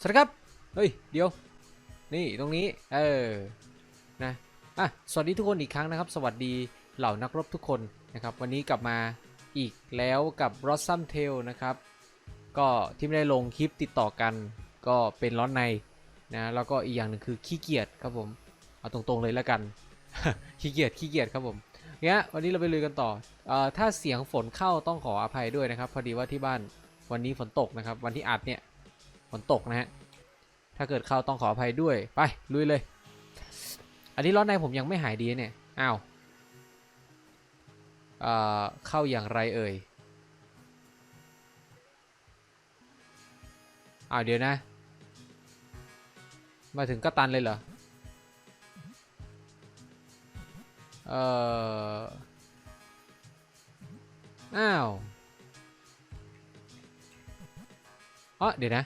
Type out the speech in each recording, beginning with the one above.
สวัสดีครับ เฮ้ย เดี๋ยว นี่ตรงนี้ เออ นะ อะ สวัสดีทุกคนอีกครั้งนะครับ สวัสดีเหล่านักรบทุกคนนะครับ วันนี้กลับมาอีกแล้วกับ r o s s u m Tail นะครับ ก็ที่ไม่ได้ลงคลิปติดต่อกัน ก็เป็นร้อนในนะ แล้วก็อีกอย่างหนึ่งคือขี้เกียจครับผม เอาตรงๆเลยแล้วกัน ขี้เกียจ ขี้เกียจครับผมเนี่ยวันนี้เราไปลุยกันต่อเอ่อถ้าเสียงฝนเข้าต้องขออภัยด้วยนะครับ พอดีว่าที่บ้านวันนี้ฝนตกนะครับ วันที่อัดเนี่ย ฝนตกนะฮะ ถ้าเกิดเข้าต้องขออภัยด้วย ไปลุยเลย อันนี้ร้อในผมยังไม่หายดีเนี่ย อ้าวเอ่อเข้าอย่างไรเอ่ย อ้าวเดี๋ยวนะ มาถึงก็ตันเลยเหรอ เอ่อ อ้าวอ๋อเดี๋ยวนะ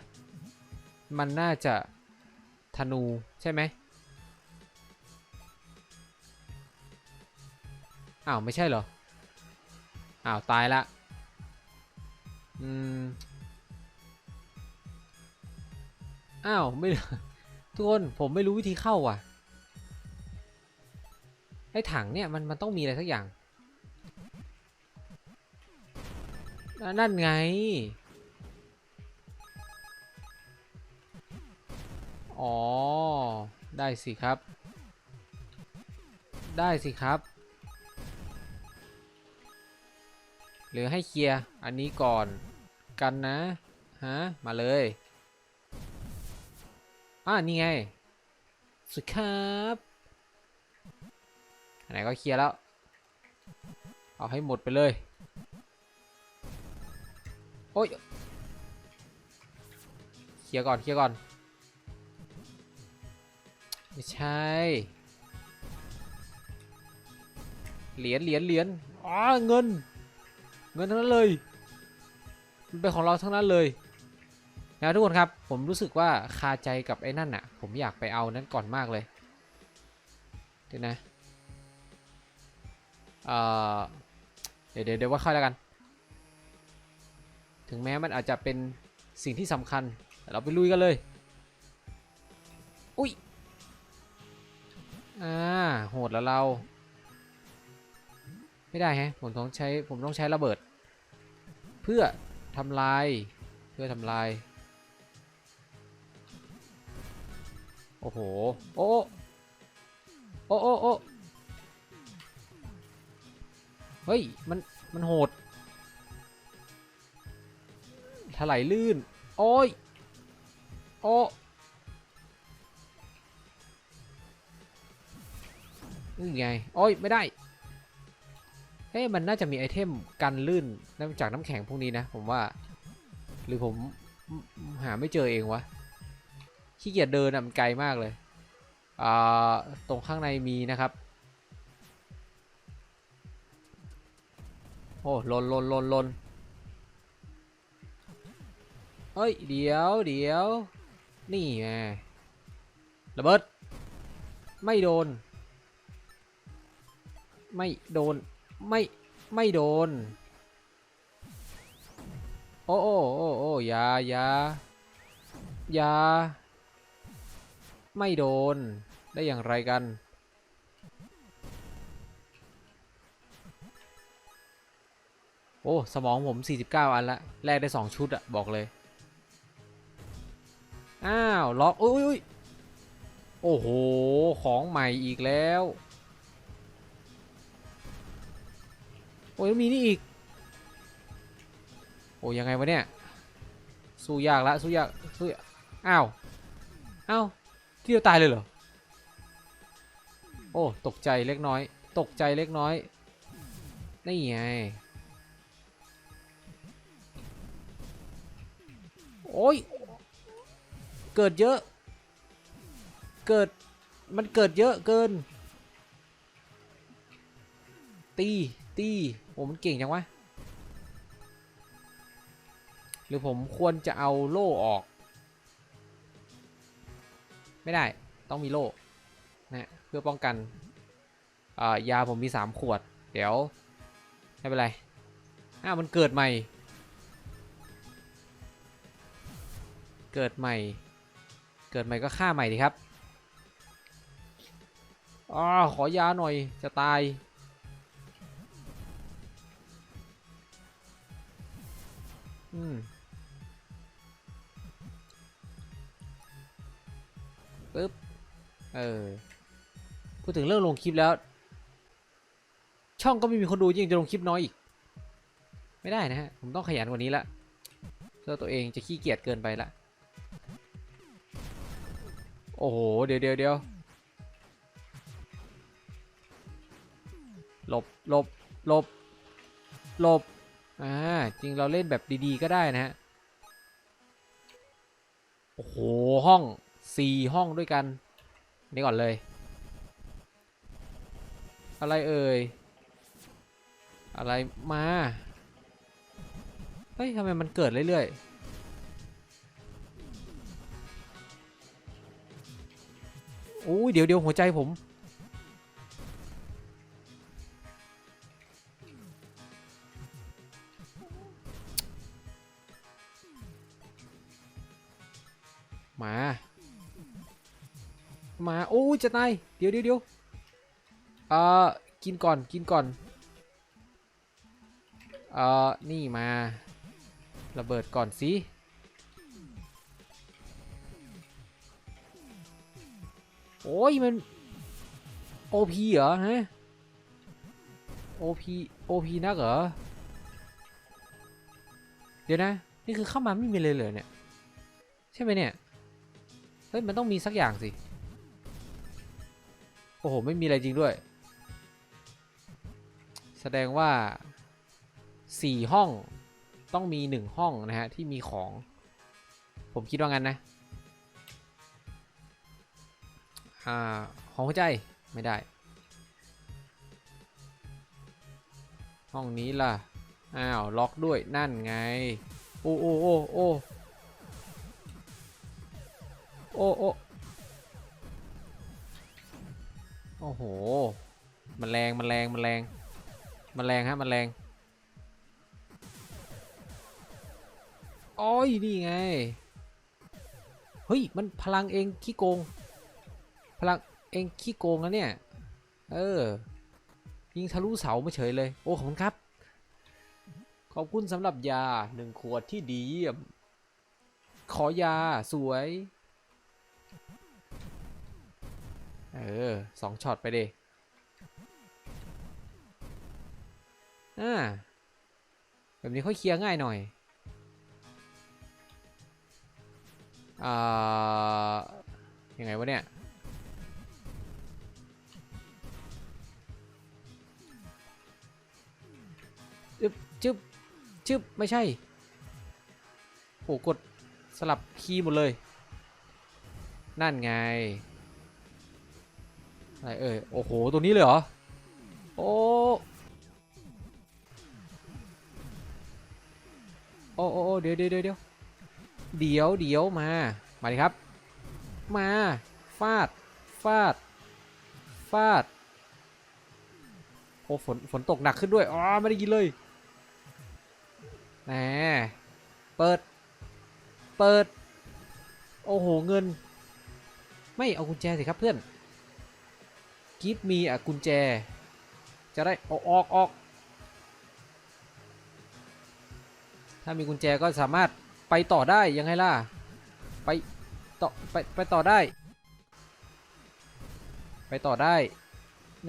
มันน่าจะธนูใช่ไหมอ้าว ไม่ใช่เหรอ อ้าว ตายละ อืม อ้าว ไม่ ทุกคน ผมไม่รู้วิธีเข้าอะ ไอ้ถังเนี่ย มันมันต้องมีอะไรสักอย่าง นั่นไง อ๋อ ได้สิครับ ได้สิครับ หรือให้เคลียร์อันนี้ก่อนกันนะ ฮะ มาเลยอ่านี่ไง สุดครับอันไหนก็เคลียร์แล้ว เอาให้หมดไปเลย โอ้ย เคลียร์ก่อน เคลียร์ก่อน ไม่ใช่ เหรียญเหรียญเหรียญอ๋อเงิน เงินทั้งนั้นเลยมันเป็นของเราทั้งนั้นเลยนะทุกคนครับผมรู้สึกว่าคาใจกับไอ้นั่นน่ะ ผมอยากไปเอานั้นก่อนมากเลยเดี๋ยวนะเอ่อเดี๋ยวเดี๋ยวว่าค่อยแล้วกัน ถึงแม้มันอาจจะเป็นสิ่งที่สำคัญแต่เราไปลุยกันเลย อุ้ย อ่าโหดแล้วเรา ไม่ได้ฮะผมต้องใช้ผมต้องใช้ระเบิด เพื่อทำลายเพื่อทำลาย โอ้โห โอ้โอ้โอ้โอ้เฮ้ย มัน มันโหดถลายลื่น โอ้ย โอ้ นี่ไง โอ้ยไม่ได้ เฮ้ยมันน่าจะมีไอเทมกันลื่นนั่นจากน้ำแข็งพวกนี้นะ ผมว่า หรือผมหาไม่เจอเองวะ ขี้เกียจเดินอะมันไกลมากเลยอ่าตรงข้างในมีนะครับ โอ้ลนลนลนลนเฮ้ย เดี๋ยวเดี๋ยว นี่ไงระเบิด ไม่โดน ไม่โดน ไม่ ไม่โดน โอ้โอ้โอ้โอ้ยายายา ไม่โดน ได้อย่างไรกัน โอ้ สมองผม 49 อันละ แลกได้ 2 ชุดอะบอกเลย อ้าว ล็อก อุ้ยโอ้โห ของใหม่อีกแล้ว โอ้ยมีนี่อีก โอ้ยังไงวะเนี่ย สู้ยากละสู้ยากสู้อ้าวอ้าวที่เดียวตายเลยเหรอ โอ้ ตกใจเล็กน้อย ตกใจเล็กน้อย นี่ไง โอ้ย เกิดเยอะ เกิด มันเกิดเยอะเกิน ตี ตีโอ้มันเก่งจังวะ หรือผมควรจะเอาโล่ออก ไม่ได้ต้องมีโล่นะเพื่อป้องกันยาผมมี 3 ขวด เดี๋ยว ไม่เป็นไร อ้าวมันเกิดใหม่ เกิดใหม่ เกิดใหม่ก็ฆ่าใหม่ดีครับอ๋อขอยาหน่อยจะตาย อืมปึ๊บ เออ พูดถึงเรื่องลงคลิปแล้ว ช่องก็ไม่มีคนดูยิ่งจะลงคลิปน้อยอีก ไม่ได้นะฮะ ผมต้องขยันกว่านี้ละเพื่อตัวเองจะขี้เกียจเกินไปละ โอ้โห เดี๋ยวเดี๋ยวเดี๋ยวหลบหลบหลบหลบ อ่าจริงเราเล่นแบบดีๆก็ได้นะฮะ โอ้โห ห้องสี่ห้องด้วยกัน นี่ก่อนเลย อะไรเอ่ย อะไรมา เฮ้ยทำไมมันเกิดเรื่อยๆอุ้ยเดี๋ยวเดี๋ยวหัวใจผม มา มาโอ้จะตายเดี๋ยวเดี๋ยวเดี๋ยวเอ่อกินก่อนกินก่อนเอ่อนี่มา ระเบิดก่อนสิโอ้ยมัน OP เหรอฮะ OP OP นักเหรอ เดี๋ยวนะ นี่คือเข้ามาไม่มีเลยเลยเนี่ย ใช่ไหมเนี่ย เฮ้ยมันต้องมีสักอย่างสิ โอ้โห ไม่มีอะไรจริงด้วย แสดงว่าสี่ห้องต้องมีหนึ่งห้องนะฮะ ที่มีของ ผมคิดว่างั้นนะ อ่าของหัวใจไม่ได้ ห้องนี้ล่ะ อ้าว ล็อกด้วยนั่นไง โอ้โอ้โอ้โอ้ โอ้โอ้โอ้โห มันแรง มันแรง มันแรง มันแรงฮะ มันแรง โอ้ย นี่ไง เฮ้ย มันพลังเองขี้โกง พลังเองขี้โกงนะเนี่ย เออ ยิงทะลุเสาไม่เฉยเลย โอ้ ขอบคุณครับ ขอบคุณสำหรับยาหนึ่งขวดที่ดีเยี่ยม ขอยาสวย เออสองช็อตไปดิอ่าแบบนี้ค่อยเคลียร์ง่ายหน่อยอ่ายังไงวะเนี่ยจึ๊บจึ๊บจึ๊บไม่ใช่โอ้กดสลับคีย์หมดเลย นั่นไง อะไรเอ่ย โอ้โห ตัวนี้เลยเหรอโอ้โอ้ โอ้โอ้เดี๋ยวเดี๋ยวเดี๋ยวเดี๋ยวเดี๋ยวเดี๋ยวมา มาดิครับ มา ฟาด ฟาด ฟาด โอ้ฝน ฝนตกหนักขึ้นด้วย อ๋อ ไม่ได้ยินเลยแหมเปิด เปิด โอ้โห เงิน ไม่เอากุญแจสิครับเพื่อน กิฟมีอะกุญแจ จะได้เอาออกออก ถ้ามีกุญแจก็สามารถไปต่อได้ยังไงล่ะ ไปต่อไปไปต่อได้ ไปต่อได้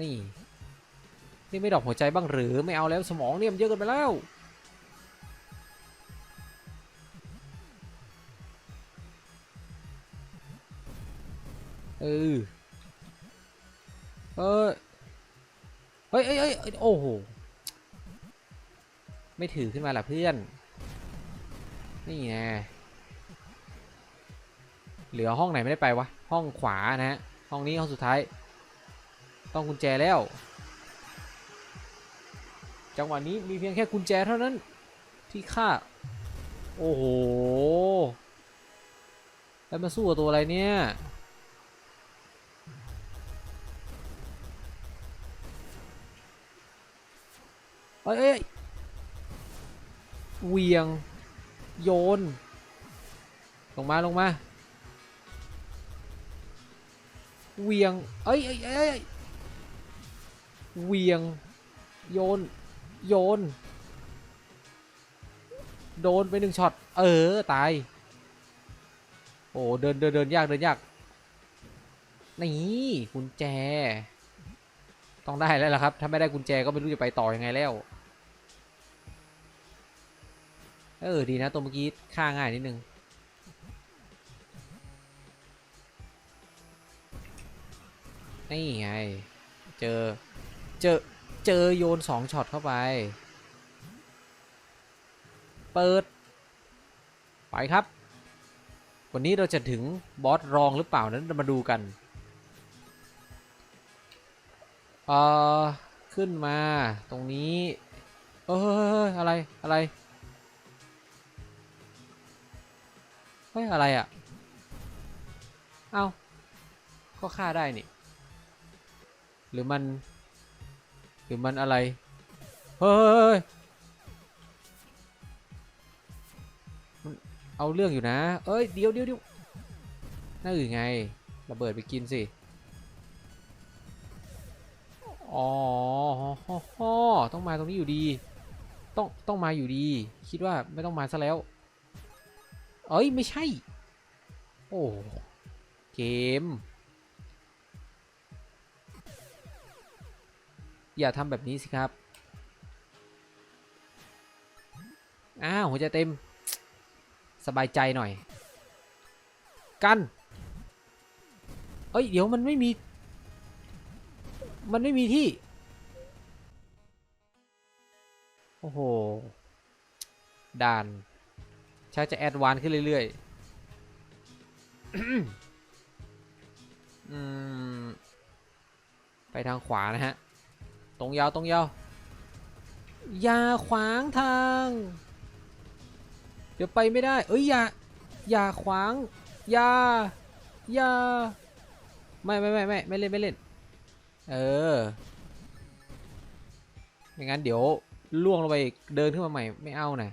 นี่ นี่ไม่ดอกหัวใจบ้างหรือไม่เอาแล้วสมองเนี่ยมันเยอะเกินไปแล้วเออ เฮ้ยเอ้ยเอ้ยเอ้ยโอ้โห ไม่ถือขึ้นมาล่ะเพื่อน นี่ไง เหลือห้องไหนไม่ได้ไปวะ ห้องขวานะฮะ ห้องนี้ห้องสุดท้าย ต้องกุญแจแล้ว จังหวะนี้มีเพียงแค่กุญแจเท่านั้น ที่ฆ่าโอ้โห แล้วมาสู้กับตัวอะไรเนี่ย เอ้ยเวียง โยน ลงมาลงมาเวียง เอ้ยเอ้ยเอ้ยเวียง โยน โยน โดนไปหนึ่งช็อต เออ ตาย โอ้ เดินเดินเดินยากเดินยาก นี่กุญแจ ต้องได้แล้วล่ะครับ ถ้าไม่ได้กุญแจก็ไม่รู้จะไปต่อยังไงแล้ว เออดีนะตัวเมื่อกี้ฆ่าง่ายนิดนึงนี่ไง เจอ เจอ เจอโยนสองช็อตเข้าไป เปิด ไปครับ วันนี้เราจะถึงบอสรองหรือเปล่านั้นมาดูกัน เอ่อ ขึ้นมาตรงนี้ เอ้ยอะไร อะไร เฮ้ย อะไรอะ่ะ เอา้า ก็ฆ่าได้นี่ หรือมัน หรือมันอะไร เฮ้ยมันเอาเรื่องอยู่นะ เอ้ย เดี๋ยวเดี๋ยวเดี๋ยวนั่นอื่นไง ระเบิดไปกินสิ อ๋อต้องมาตรงนี้อยู่ดี ต้อง ต้องมาอยู่ดี คิดว่าไม่ต้องมาซะแล้ว เอ้ย ไม่ใช่ โอ้ เกม อย่าทำแบบนี้สิครับ อ้าว หัวใจเต็ม สบายใจหน่อย กันเอ้ย เดี๋ยวมันไม่มี มันไม่มีที่ โอ้โห ด่าน ชักจะแอดวานขึ้นเรื่อยๆไปทางขวานะฮะ ตรงยาวตรงยาว อย่าขวางทาง เดี๋ยวไปไม่ได้ เอ้ยอย่า อย่าขวาง อย่า อย่า ไม่ไม่ไม่ไม่ไม่เล่นไม่เล่น เออ ไม่งั้นเดี๋ยวล่วงลงไปเดินขึ้นมาใหม่ไม่เอานะ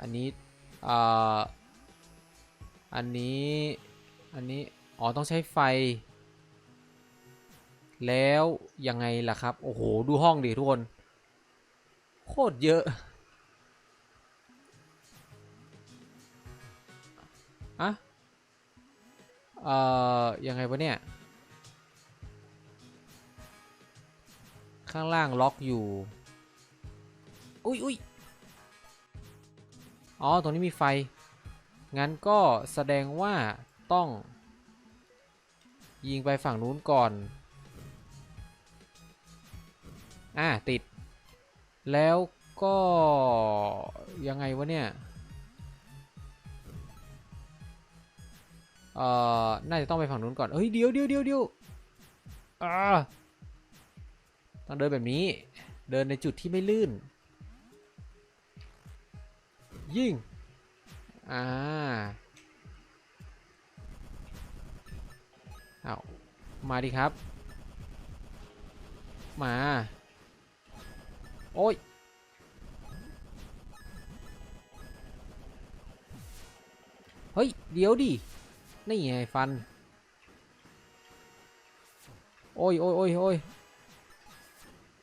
อันนี้อ่าอันนี้อันนี้อ๋อต้องใช้ไฟ แล้วยังไงล่ะครับ โอ้โห ดูห้องดิทุกคน โคตรเยอะ อะเอ่อ ยังไงวะเนี่ย ข้างล่างล็อกอยู่ อุ้ยอุ้ย อ๋อ ตรงนี้มีไฟ งั้นก็แสดงว่าต้อง ยิงไปฝั่งนู้นก่อน อ่า ติด แล้วก็ยังไงวะเนี่ย เอ่อ น่าจะต้องไปฝั่งนู้นก่อน เฮ้ย เดี๋ยวเดี๋ยวเดี๋ยวเดี๋ยวอ่าต้องเดินแบบนี้ เดินในจุดที่ไม่ลื่น ยิ่ง อ่าเอามาดิครับ มา โอ้ย เฮ้ย เดี๋ยวดิ นี่ไงฟัน โอ้ยโอ้ยโอ้ยโอ้ย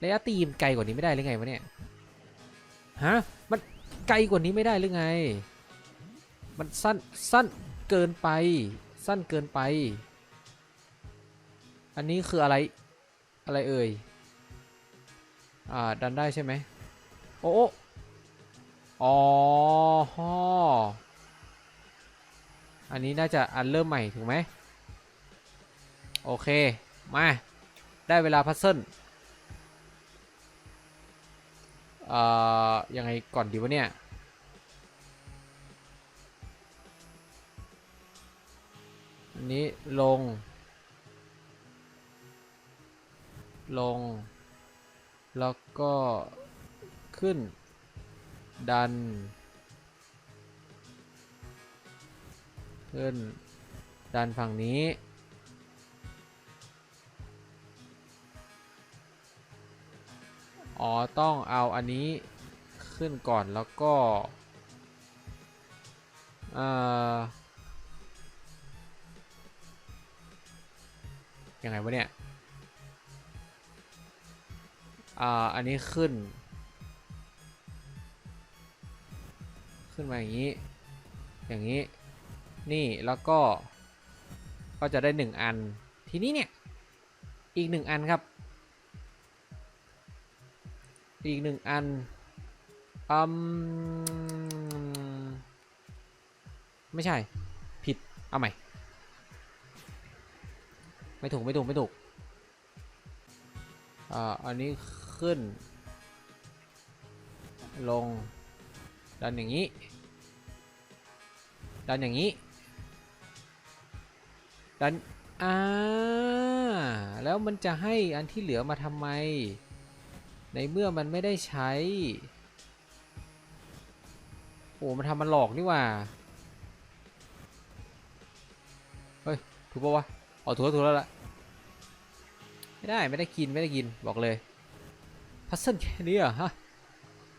ระยะตีมไกลกว่านี้ไม่ได้หรือไงวะเนี่ย ฮะ ไกลกว่านี้ไม่ได้หรือไง มันสั้นสั้นเกินไป สั้นเกินไป อันนี้คืออะไรอะไรเอ่ย อ่า ดันได้ใช่ไหม โอ้อ้อ๋อฮออันนี้น่าจะอันเริ่มใหม่ ถูกไหม โอเค มา ได้เวลาพัซเซิล เอ่อยังไงก่อนดีวะเนี่ยอันนี้ลง ลง แล้วก็ขึ้น ดัน ขึ้น ดันฝั่งนี้ อ๋อ ต้องเอาอันนี้ขึ้นก่อนแล้วก็ยังไงวะเนี่ย อ่า อันนี้ขึ้น ขึ้นมาอย่างนี้ อย่างนี้ นี่แล้วก็ ก็จะได้ 1 อัน ทีนี้เนี่ย อีก 1 อันครับ อีกหนึ่งอันอืมไม่ใช่ ผิด เอาใหม่ ไม่ถูก ไม่ถูก ไม่ถูกอ่าอันนี้ขึ้น ลง ดันอย่างนี้ ดันอย่างนี้ ดันอ่าแล้วมันจะให้อันที่เหลือมาทำไม ในเมื่อมันไม่ได้ใช้ โอ้มันทำมันหลอกนี่ว่า เฮ้ย ถูกปะวะอ๋อถูกแล้วถูกแล้วละไม่ได้ไม่ได้กินไม่ได้กินบอกเลย พัซเซิลแค่นี้เหรอะฮะ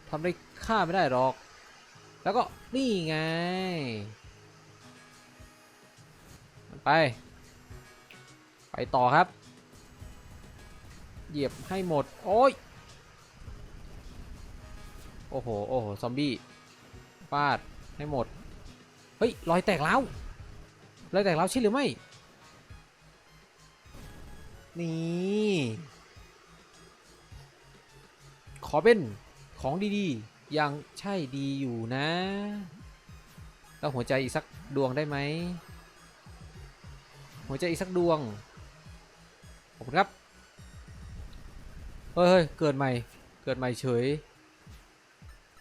ทำได้ค่าไม่ได้หรอก แล้วก็นี่ไง มันไป ไปต่อครับ เหยียบให้หมด โอ้ย โอ้โห โอ้โห ซอมบี้ฟาด ให้หมด เฮ้ย รอยแตกแล้วรอยแตกแล้วใช่หรือไม่ นี่ ขอเป็นของดีๆ ยังใช่ดีอยู่นะ แล้วหัวใจอีกสักดวงได้ไหม หัวใจอีกสักดวง ขอบคุณครับ เฮ้ยเฮ้ยเกิดใหม่ เกิดใหม่เฉย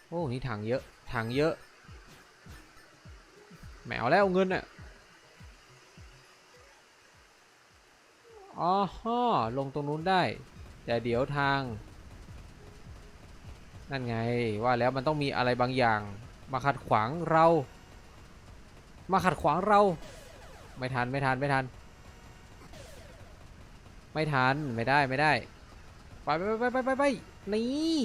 โอ้นี่ถังเยอะถังเยอะแมวแล้วเงินอะอ๋อฮอลงตรงนู้นได้ แต่เดี๋ยวทาง นั่นไงว่าแล้วมันต้องมีอะไรบางอย่าง มาขัดขวางเรา มาขัดขวางเรา ไม่ทันไม่ทันไม่ทัน ไม่ทันไม่ได้ไม่ได้ ไปไปไปไปไปไปนี่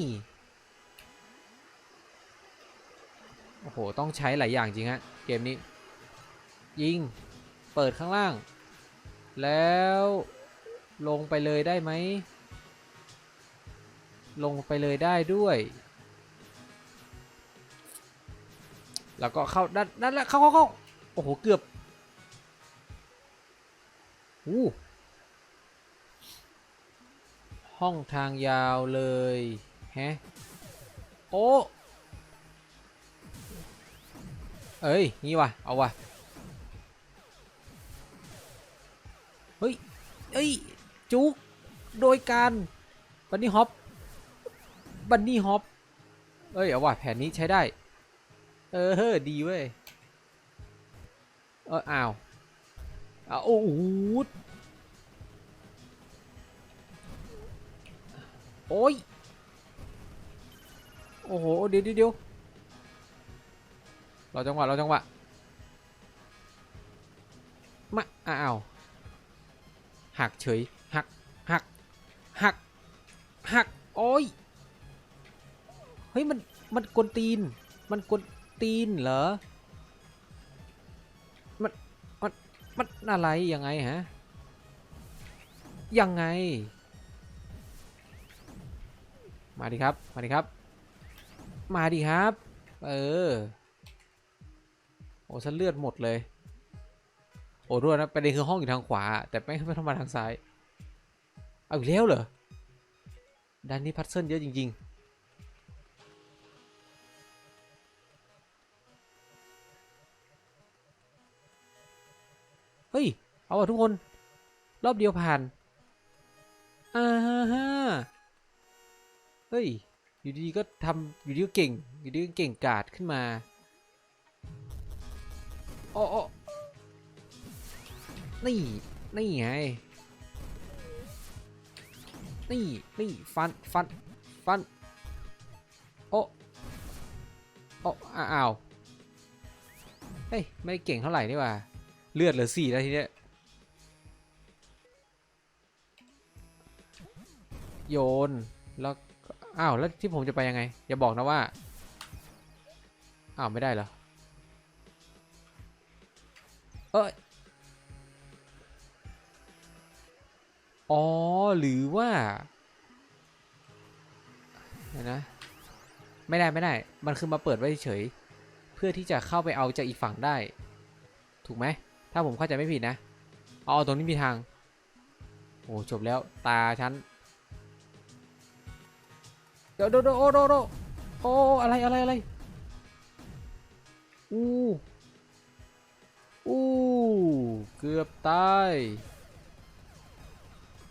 โอ้โห ต้องใช้หลายอย่างจริงฮะ เกมนี้ ยิง เปิดข้างล่าง แล้วลงไปเลยได้ไหม ลงไปเลยได้ด้วย แล้วก็เข้าด้านนั่นละเข้าเข้าเข้าโอ้โห เกือบอู้ห้องทางยาวเลย แฮะ โอ้ เอ้ยนี่ว่ะเอาวะเฮ้ย เอ้ย จุก โดยการ บันนี่ฮอป บันนี่ฮอป เอ้ย เอาวะแผนนี้ใช้ได้ เออเฮ้อดีเว้ย เอออ้าวอ้าวโอ้โหโอ้ย โอ้โห เดี๋ยวเดี๋ยว เรอจังหวะรอจังหวะมาอ้าวหักเฉยหักหักหักหักโอ้ยเฮ้ยมันมันกวนตีน มันกวนตีนเหรอมันมันมันอะไรยังไงฮะยังไง มาดิครับ มาดิครับ มาดิครับ เออ อ้ฉันเลือดหมดเลย โอ้ด้วยนะประเด็นคือห้องอยู่ทางขวา แต่ไม่ไม่ต้องมาทางซ้าย เอาอีกแล้วเหรอด้านนี้พัซเซิลเยอะจริง ๆเฮ้ย เอาอะทุกคน รอบเดียวผ่าน อ่าฮะเฮ้ย อยู่ดีก็ทำอยู่ดีก็เก่ง อยู่ดีก็เก่งกาดขึ้นมา โอ้โอ้นี่ นี่ไง นี่ นี่ ฟัน ฟัน ฟัน โอ้โอ้อ้าว เฮ้ย ไม่ได้เก่งเท่าไหร่นี่ว่า เลือดเหลือสี่แล้วทีเนี้ย โยน แล้วอ้าว แล้วที่ผมจะไปยังไง อย่าบอกนะว่า อ้าว ไม่ได้เหรอ เอ้ยอ๋อ หรือว่าเดี๋ยวนะ ไม่ได้ไม่ได้ มันคือมาเปิดไว้เฉย เพื่อที่จะเข้าไปเอาจากอีกฝั่งได้ ถูกไหม ถ้าผมเข้าใจไม่ผิดนะอ๋อตรงนี้มีทาง โอ้จบแล้ว ตาฉันเดี๋ยวเดี๋ยวเดี๋ยวโอ้โดโดโอ้อะไรอะไรอะไรอู้ อู้เกือบตาย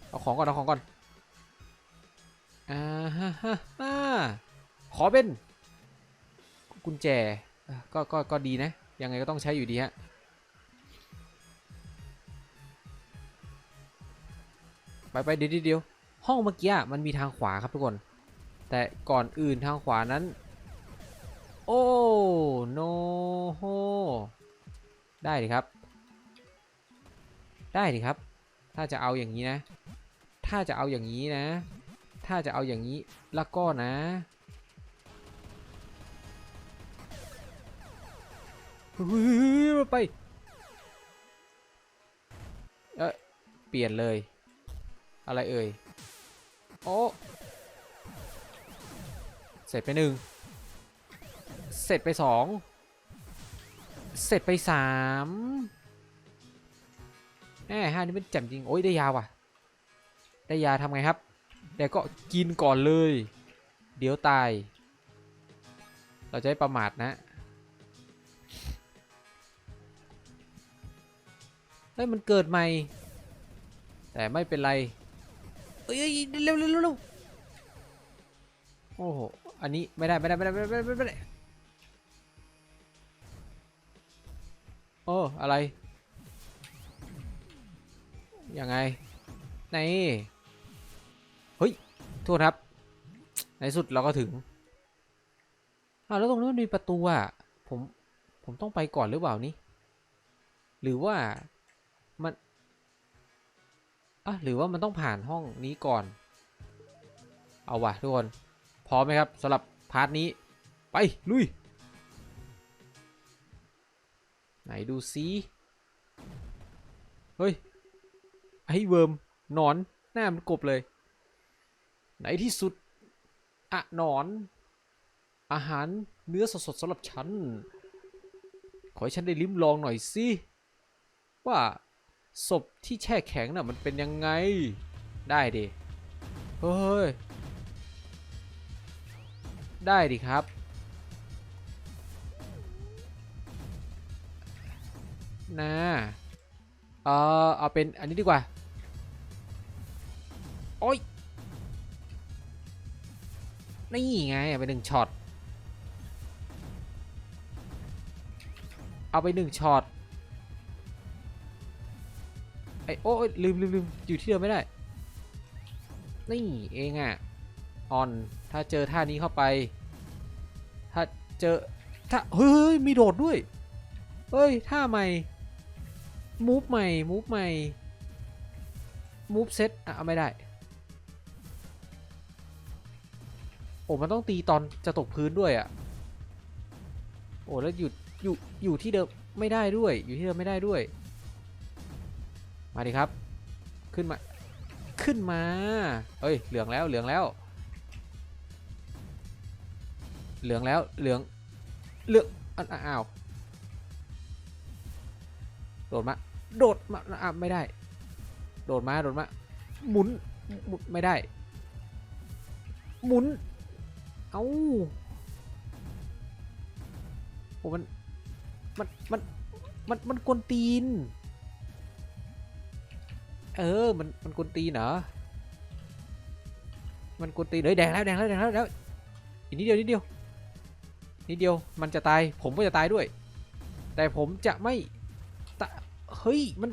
เอาของก่อนเอาของก่อนอ่าฮ่าฮ่าฮ่าขอเป็นกุญแจก็ก็ก็ดีนะ ยังไงก็ต้องใช้อยู่ดีฮะไปไปเดี๋ยวเดี๋ยวห้องเมื่อกี้มันมีทางขวาครับทุกคน แต่ก่อนอื่นทางขวานั้น โอ้โนโฮ ได้ดิครับ ได้ดิครับ ถ้าจะเอาอย่างนี้นะ ถ้าจะเอาอย่างนี้นะ ถ้าจะเอาอย่างนี้แล้วก็นะไป เอะเปลี่ยนเลย อะไรเอ่ย โอ้เสร็จไปหนึ่ง เสร็จไปสอง เสร็จไปสามแหมห้านี่เป็นแจ่มจริง โอ้ยได้ยาว่ะ ได้ยาทำไงครับ แต่ก็กินก่อนเลย เดี๋ยวตาย เราจะไม่ประมาทนะเฮ้ยมันเกิดใหม่ แต่ไม่เป็นไร เอ้ยเร็วเร็วเร็วเร็วโอ้โห อันนี้ไม่ได้ไม่ได้ไม่ได้ไม่ได้ไม่ได้ โอ้อะไร ยังไงในเฮ้ยโทษครับ ในสุดเราก็ถึงอ้าวแล้วตรงนี้นมันมีประตูอะผมผมต้องไปก่อนหรือเปล่านี่หรือว่ามันอะหรือว่ามันต้องผ่านห้องนี้ก่อน เอาวะทุกคน พร้อมไหมครับสำหรับพาร์ทนี้ ไป ลุย ไหนดูซิเฮ้ย ไอ้เวิร์มนอน หน้ามันกบเลย ไหนที่สุดอะหนอน อาหารเนื้อสดๆสำหรับฉัน ขอให้ฉันได้ลิ้มลองหน่อยสิว่าศพที่แช่แข็งน่ะมันเป็นยังไงได้ดิเฮ้ย ได้ดิครับ นะ เออเอาเป็นอันนี้ดีกว่า โอ้ย นี่ไงเอาไปหนึ่งช็อต เอาไปหนึ่งช็อต ไอ้โอ้ยลืมลืมลืมอยู่ที่เดิมไม่ได้ นี่เองอะ่ะ ออน ถ้าเจอท่านี้เข้าไป ถ้าเจอถ้าเฮ้ย มีโดดด้วย เฮ้ย ท่าใหม่ มูฟใหม่มูฟใหม่มูฟเซตอะเอาไม่ได้ โอ้มันต้องตีตอนจะตกพื้นด้วยอะ่ะ โอ้แล้วอยู่อยู่อยู่ที่เดิมไม่ได้ด้วย อยู่ที่เดิมไม่ได้ด้วย มาดิครับ ขึ้นมา ขึ้นมาเฮ้ย เหลืองแล้ว เหลืองแล้ว เหลืองแล้ว เหลือง เหลืองอ้าว โดดมา โดดมาอะไม่ได้ โดดมาโดดมาหมุนหมุนไม่ได้ หมุน เอ้าโอ้มันมันมันมันมันกวนตีน เออ มันมันกวนตีนเหรอ มันกวนตีนเฮ้ยแดงแล้วแดงแล้วแดงแล้วแล้วอีกนิดเดียวนิดเดียวนิดเดียวมันจะตายผมก็จะตายด้วย แต่ผมจะไม่ เฮ้ย มัน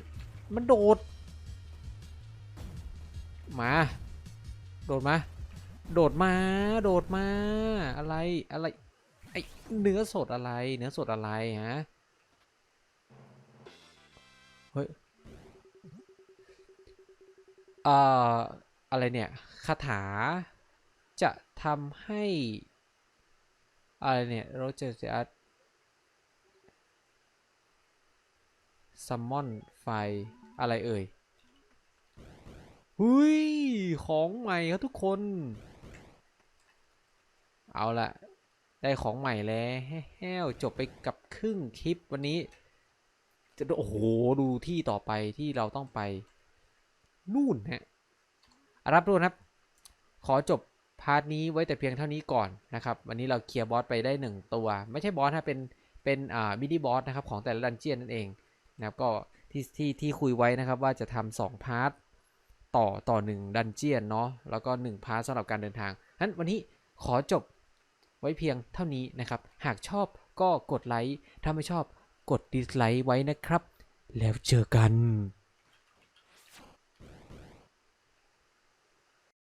มันโดด มา โดดมา โดดมา โดดมา อะไร อะไร ไอเนื้อสดอะไร เนื้อสดอะไรฮะ เฮ้ยเอ่ออะไรเนี่ยคาถา จะทำให้ อะไรเนี่ยเราจะจะ ซัมมอนไฟอะไรเอ่ยหุยของใหม่ครับทุกคน เอาละได้ของใหม่แล้วแห้วจบไปกับครึ่งคลิปวันนี้ จะโอ้โหดูที่ต่อไปที่เราต้องไป นู่นฮะอะรับรู้นะครับ ขอจบพาร์ทนี้ไว้แต่เพียงเท่านี้ก่อนนะครับ วันนี้เราเคลียร์บอสไปได้หนึ่งตัว ไม่ใช่บอสนะเป็นเป็นอ่ามินิบอสนะครับของแต่ละดันเจียนนั่นเอง นะครับก็ที่ที่ที่คุยไว้นะครับว่าจะทำสองพาร์ทต่อต่อหนึ่งดันเจียนเนาะแล้วก็หนึ่งพาร์ทสำหรับการเดินทางนั้นวันนี้ขอจบไว้เพียงเท่านี้นะครับ หากชอบก็กดไลค์ถ้าไม่ชอบกดดิสไลค์ไว้นะครับ แล้วเจอกัน